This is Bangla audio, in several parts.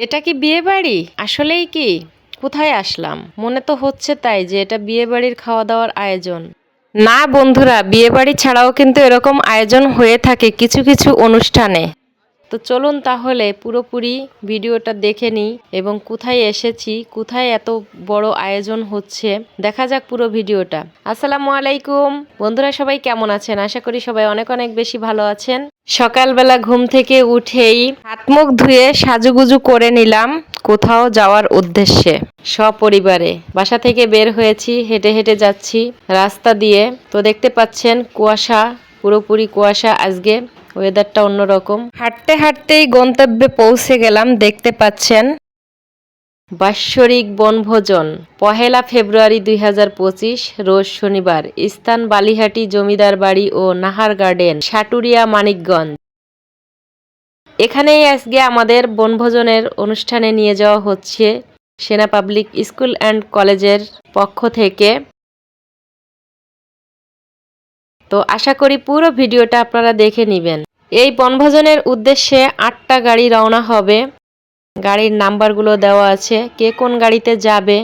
এটা কি বিয়ে বাড়ি আসলেই কি? কোথায় আসলাম? মনে তো হচ্ছে তাই যে এটা বিয়ে বাড়ির খাওয়া দাওয়ার আয়োজন। না বন্ধুরা বিয়ে বাড়ি ছাড়াও কিন্তু এরকম আয়োজন হয়ে থাকে কিছু কিছু অনুষ্ঠানে। তো চলুন তাহলে পুরোপুরি ভিডিওটা দেখে নিই এবং কোথায় এসেছি, কোথায় এত বড় আয়োজন হচ্ছে। দেখা যাক পুরো ভিডিওটা। আসসালামু আলাইকুম। বন্ধুরা সবাই কেমন আছেন? আশা করি সবাই অনেক অনেক বেশি ভালো আছেন। সকালবেলা ঘুম থেকে উঠেই হাত মুখ ধুয়ে সাজুগুজু করে নিলাম কোথাও যাওয়ার উদ্দেশ্যে। সপরিবারে বাসা থেকে বের হয়েছি, হেঁটে হেঁটে যাচ্ছি রাস্তা দিয়ে। তো দেখতে পাচ্ছেন কুয়াশা, পুরোপুরি কুয়াশা আজকে। ওয়েদারটা অন্যরকম। হাঁটতে হাঁটতেই গন্তব্যে পৌঁছে গেলাম দেখতে পাচ্ছেন। বাৎসরিক বনভোজন পহেলা ফেব্রুয়ারি দুই হাজার পঁচিশ রোজ শনিবার স্থান বালিহাটি জমিদার বাড়ি ও নাহার গার্ডেন সাটুরিয়া মানিকগঞ্জ। এখানেই আজকে আমাদের বনভোজনের অনুষ্ঠানে নিয়ে যাওয়া হচ্ছে সেনা পাবলিক স্কুল অ্যান্ড কলেজের পক্ষ থেকে। তো আশা করি পুরো ভিডিওটা আপনারা দেখে নেবেন। এই বনভোজনের উদ্দেশ্যে আটটা গাড়ি রওনা হবে। গাড়ির নাম্বারগুলো দেওয়া আছে, কে কোন গাড়িতে যাবে,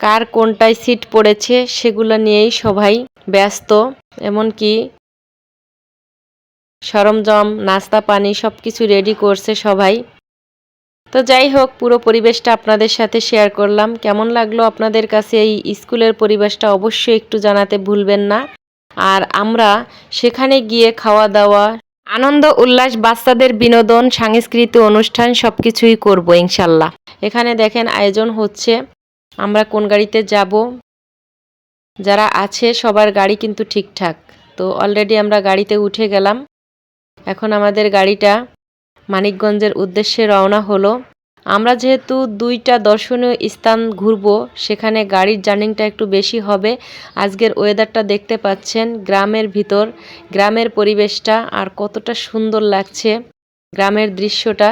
কার কোনটায় সিট পড়েছে, সেগুলো নিয়েই সবাই ব্যস্ত। এমনকি সরঞ্জাম, নাস্তা, পানি সব কিছু রেডি করছে সবাই। তো যাই হোক, পুরো পরিবেশটা আপনাদের সাথে শেয়ার করলাম। কেমন লাগল আপনাদের কাছে এই স্কুলের পরিবেশটা অবশ্যই একটু জানাতে ভুলবেন না। আর আমরা সেখানে গিয়ে খাওয়া দাওয়া আনন্দ, উল্লাস, বাচ্চাদের বিনোদন, সাংস্কৃতিক অনুষ্ঠান সব কিছুই করব ইনশাল্লাহ। এখানে দেখেন আয়োজন হচ্ছে। আমরা কোন গাড়িতে যাব? যারা আছে সবার গাড়ি কিন্তু ঠিকঠাক। তো অলরেডি আমরা গাড়িতে উঠে গেলাম। এখন আমাদের গাড়িটা মানিকগঞ্জের উদ্দেশ্যে রওনা হলো। আমরা যেহেতু দুইটা দর্শনীয় স্থান ঘুরব, সেখানে গাড়ির জার্নিংটা একটু বেশি হবে। আজকের ওয়েদারটা দেখতে পাচ্ছেন, গ্রামের ভিতর, গ্রামের পরিবেশটা আর কতটা সুন্দর লাগছে গ্রামের দৃশ্যটা।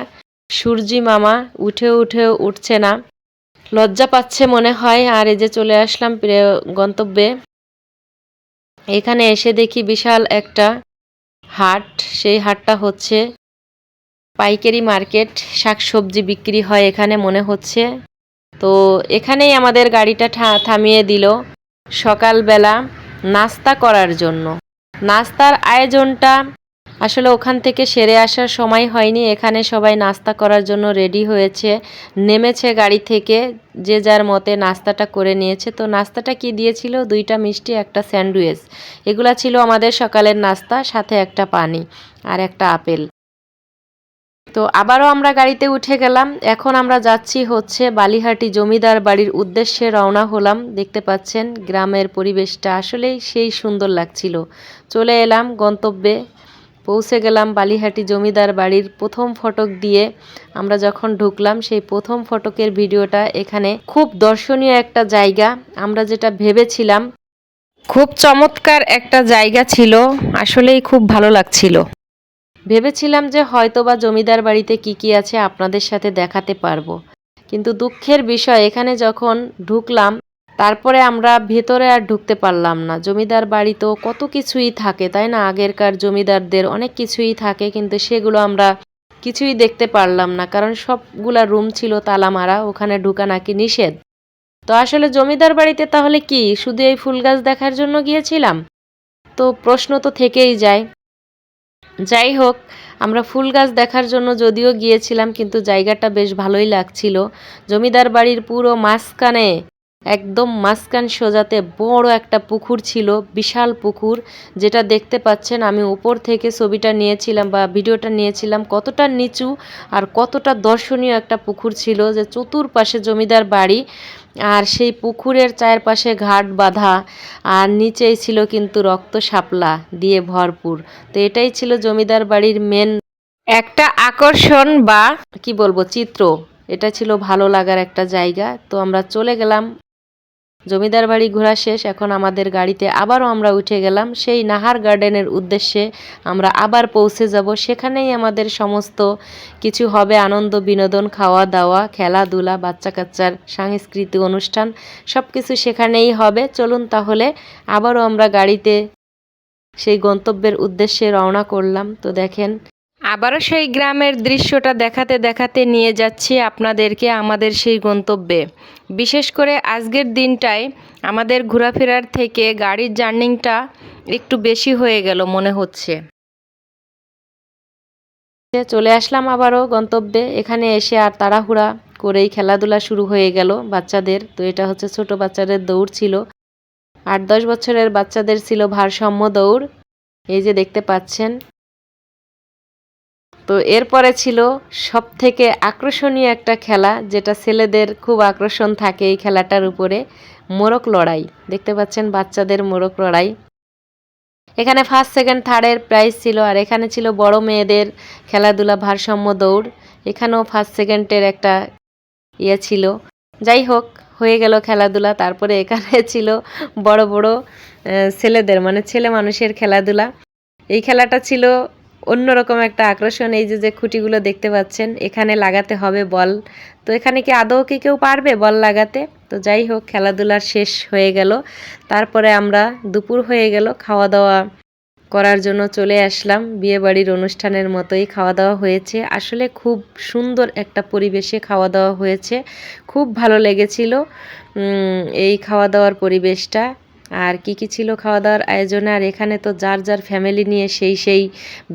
সূর্যি মামা উঠে উঠেও উঠছে না। লজ্জা পাচ্ছে মনে হয়, আর এই যে চলে আসলাম গন্তব্যে। এখানে এসে দেখি বিশাল একটা হাট, সেই হাটটা হচ্ছে। পাইকারি মার্কেট শাকসবজি বিক্রি হয় এখানে মনে হচ্ছে। তো এখানেই আমাদের গাড়িটা থামিয়ে দিল। সকালবেলা নাস্তা করার জন্য। নাস্তার আয়োজনটা আসলে ওখান থেকে সেরে আসার সময় হয়নি। এখানে সবাই নাস্তা করার জন্য রেডি হয়েছে। নেমেছে গাড়ি থেকে, যে যার মতে নাস্তাটা করে নিয়েছে। তো নাস্তাটা কি দিয়েছিল? দুইটা মিষ্টি, একটা স্যান্ডউইচ। এগুলা ছিল আমাদের সকালের নাস্তা, সাথে একটা পানি আর একটা আপেল। তো আবারও আমরা গাড়িতে উঠে গেলাম। এখন আমরা যাচ্ছি হচ্ছে বালিহাটি জমিদার বাড়ির উদ্দেশ্যে রওনা হলাম। দেখতে পাচ্ছেন গ্রামের পরিবেশটা আসলেই সেই সুন্দর লাগছিল। চলে এলাম গন্তব্যে। পৌঁছে গেলাম বালিহাটি জমিদার বাড়ির প্রথম ফটক দিয়ে। আমরা যখন ঢুকলাম, সেই প্রথম ফটকের ভিডিওটা এখানে খুব দর্শনীয় একটা জায়গা। আমরা যেটা ভেবেছিলাম, খুব চমৎকার একটা জায়গা ছিল। আসলেই খুব ভালো লাগছিল। ভেবেছিলাম যে হয়তো বা জমিদার বাড়িতে কি কি আছে আপনাদের সাথে দেখাতে পারব। কিন্তু দুঃখের বিষয়, এখানে যখন ঢুকলাম, তারপরে আমরা ভেতরে আর ঢুকতে পারলাম না। জমিদার বাড়ি তো কত কিছুই থাকে, তাই না? আগেরকার জমিদারদের অনেক কিছুই থাকে, কিন্তু সেগুলো আমরা কিছুই দেখতে পারলাম না, কারণ সবগুলা রুম ছিল তালা মারা ওখানে ঢুকা নাকি নিষেধ। তো আসলে জমিদার বাড়িতে তাহলে কি? শুধু এই ফুল গাছ দেখার জন্য গিয়েছিলাম? তো প্রশ্ন তো থেকেই যায়। যাই হোক, আমরা ফুল গাছ দেখার জন্য যদিও গিয়েছিলাম, কিন্তু জায়গাটা বেশ ভালোই লাগছিল। জমিদার বাড়ির পুরো মাঝখানে একদম মাঝখান সোজাতে বড় একটা পুকুর ছিল, বিশাল পুকুর, যেটা দেখতে পাচ্ছেন আমি উপর থেকে ছবিটা নিয়েছিলাম বা ভিডিওটা নিয়েছিলাম কতটা নিচু আর কতটা দর্শনীয় একটা পুকুর ছিল যে চতুর্পাশে জমিদার বাড়ি আর সেই পুকুরের চারপাশে ঘাট বাঁধা আর নিচেই ছিল কিন্তু রক্ত শাপলা দিয়ে ভরপুর। তো এটাই ছিল জমিদার বাড়ির মেন একটা আকর্ষণ বা কি বলব, চিত্র। এটা ছিল ভালো লাগার একটা জায়গা। তো আমরা চলে গেলাম জমিদার বাড়ি ঘোরা শেষ, এখন আমাদের গাড়িতে আবারও আমরা উঠে গেলাম। সেই নাহার গার্ডেনের উদ্দেশ্যে আমরা আবার পৌঁছে যাব। সেখানেই আমাদের সমস্ত কিছু হবে, আনন্দ, বিনোদন, খাওয়া দাওয়া, খেলাধুলা বাচ্চা কাচ্চার সাংস্কৃতিক অনুষ্ঠান সব কিছু সেখানেই হবে। চলুন তাহলে আবারও আমরা গাড়িতে সেই গন্তব্যের উদ্দেশ্যে রওনা করলাম। তো দেখেন আবারও সেই গ্রামের দৃশ্যটা দেখাতে দেখাতে নিয়ে যাচ্ছি আপনাদেরকে আমাদের সেই গন্তব্যে। বিশেষ করে আজকের দিনটায় আমাদের ঘোরাফেরার থেকে গাড়ির জার্নিংটা একটু বেশি হয়ে গেল মনে হচ্ছে। চলে আসলাম আবারও গন্তব্যে। এখানে এসে আর তাড়াহুড়া করেই খেলাধুলা শুরু হয়ে গেল বাচ্চাদের। তো এটা হচ্ছে ছোট বাচ্চাদের দৌড় ছিল। আট দশ বছরের বাচ্চাদের ছিল ভারসাম্য দৌড়। এই যে দেখতে পাচ্ছেন। তো এরপরে ছিল সব থেকে আকর্ষণীয় একটা খেলা, যেটা ছেলেদের খুব আকর্ষণ থাকে এই খেলাটার উপরে মোরক লড়াই। দেখতে পাচ্ছেন বাচ্চাদের মোরক লড়াই। এখানে ফার্স্ট সেকেন্ড থার্ডের প্রাইজ ছিল, আর এখানে ছিল বড় মেয়েদের খেলাধুলা ভারসাম্য দৌড়। এখানেও ফার্স্ট সেকেন্ডের একটা ইয়ে ছিল। যাই হোক, হয়ে গেল খেলাধুলা। তারপরে এখানে ছিল বড় বড় ছেলেদের মানে ছেলে মানুষের খেলাধুলা। এই খেলাটা ছিল অন্যরকম একটা আকর্ষণ, এই যে যে খুঁটিগুলো দেখতে পাচ্ছেন, এখানে লাগাতে হবে বল। তো এখানে কি আদৌ কি কেউ পারবে বল লাগাতে? তো যাই হোক, খেলাধুলার শেষ হয়ে গেল। তারপরে আমরা দুপুর হয়ে গেল খাওয়া দাওয়া করার জন্য চলে আসলাম। বিয়েবাড়ির অনুষ্ঠানের মতোই খাওয়া দাওয়া হয়েছে। আসলে খুব সুন্দর একটা পরিবেশে খাওয়া দাওয়া হয়েছে। খুব ভালো লেগেছিল এই খাওয়া দাওয়ার পরিবেশটা। আর কি কি ছিল খাওয়া দাওয়ার আয়োজনে? আর এখানে তো যার যার ফ্যামিলি নিয়ে সেই সেই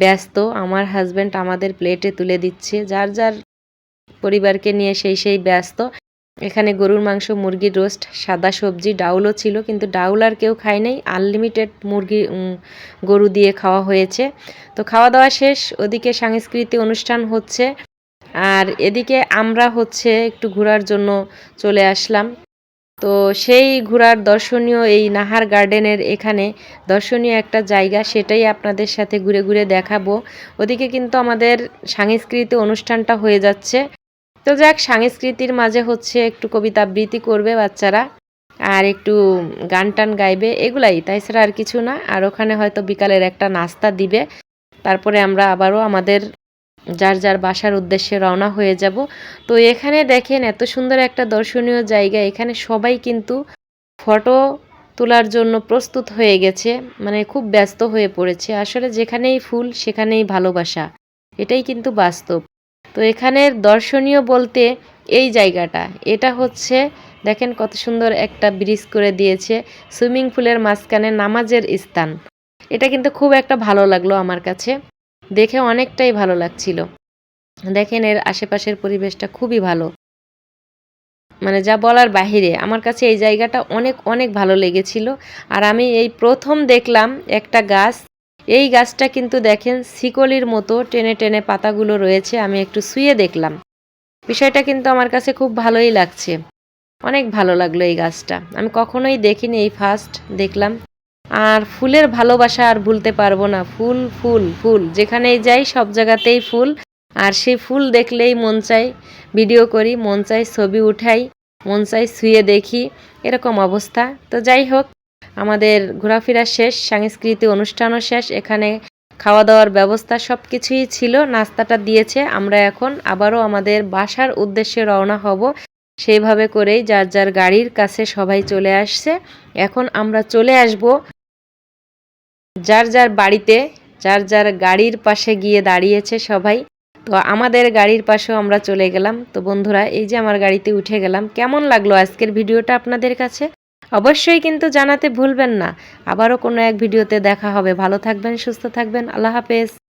ব্যস্ত, আমার হাজব্যান্ড আমাদের প্লেটে তুলে দিচ্ছে। যার যার পরিবারকে নিয়ে সেই সেই ব্যস্ত। এখানে গরুর মাংস মুরগির রোস্ট সাদা সবজি, ডাউলও ছিল, কিন্তু ডাউল আর কেউ খায় নাই। আনলিমিটেড মুরগি গরু দিয়ে খাওয়া হয়েছে। তো খাওয়া দাওয়া শেষ, ওদিকে সাংস্কৃতিক অনুষ্ঠান হচ্ছে। আর এদিকে আমরা হচ্ছে একটু ঘোরার জন্য চলে আসলাম। তো সেই ঘোরার দর্শনীয় এই নাহার গার্ডেনের এখানে দর্শনীয় একটা জায়গা, সেটাই আপনাদের সাথে ঘুরে ঘুরে দেখাবো। ওদিকে কিন্তু আমাদের সাংস্কৃতিক অনুষ্ঠানটা হয়ে যাচ্ছে। তো যাক, সাংস্কৃতির মাঝে হচ্ছে একটু কবিতা আবৃত্তি করবে বাচ্চারা আর একটু গান টান গাইবে, এগুলাই। তাছাড়া আর কিছু না, আর ওখানে হয়তো বিকালের একটা নাস্তা দিবে। তারপরে আমরা আবারও আমাদের যার যার বাসার উদ্দেশ্যে রওনা হয়ে যাব। তো এখানে দেখেন এত সুন্দর একটা দর্শনীয় জায়গা। এখানে সবাই কিন্তু ফটো তোলার জন্য প্রস্তুত হয়ে গেছে। মানে খুব ব্যস্ত হয়ে পড়েছে। আসলে যেখানেই ফুল, সেখানেই ভালোবাসা। এটাই কিন্তু বাস্তব। তো এখানের দর্শনীয় বলতে এই জায়গাটা। এটা হচ্ছে, দেখেন কত সুন্দর একটা ব্রিজ করে দিয়েছে। সুইমিং পুলের মাঝখানে নামাজের স্থান। এটা কিন্তু খুব একটা ভালো লাগল আমার কাছে। দেখে অনেকটাই ভালো লাগছিল। দেখেন এর আশেপাশের পরিবেশটা খুবই ভালো। মানে যা বলার বাহিরে, আমার কাছে এই জায়গাটা অনেক অনেক ভালো লেগেছিল। আর আমি এই প্রথম দেখলাম একটা গাছ। এই গাছটা কিন্তু দেখেন শিকলির মতো টেনে টেনে পাতাগুলো রয়েছে, আমি একটু শুয়ে দেখলাম। বিষয়টা কিন্তু আমার কাছে খুব ভালোই লাগছে। অনেক ভালো লাগল এই গাছটা। আমি কখনোই দেখিনি এই ফার্স্ট দেখলাম। আর ফুলের ভালোবাসা আর ভুলতে পারব না। ফুল ফুল ফুল। যেখানেই যাই, সব জায়গাতেই ফুল। আর সেই ফুল দেখলেই মন চাই, ভিডিও করি, মন চাই ছবি উঠাই, মন চাই শুয়ে দেখি, এরকম অবস্থা। তো যাই হোক, আমাদের ঘোরাফেরা শেষ, সাংস্কৃতিক অনুষ্ঠানও শেষ, এখানে খাওয়া দাওয়ার ব্যবস্থা সব কিছুই ছিল, নাস্তাটা দিয়েছে। আমরা এখন আবারও আমাদের বাসার উদ্দেশ্যে রওনা হব। সেইভাবে করেই যার যার গাড়ির কাছে সবাই চলে আসছে। এখন আমরা চলে আসব যার যার বাড়িতে, যার যার গাড়ির পাশে গিয়ে দাঁড়িয়েছে সবাই। তো আমাদের গাড়ির পাশেও আমরা চলে গেলাম। তো বন্ধুরা, এই যে আমার গাড়িতে উঠে গেলাম। কেমন লাগল আজকের ভিডিওটা আপনাদের কাছে? অবশ্যই কিন্তু জানাতে ভুলবেন না। আবারও কোনো এক ভিডিওতে দেখা হবে। ভালো থাকবেন, সুস্থ থাকবেন। আল্লাহ হাফেজ।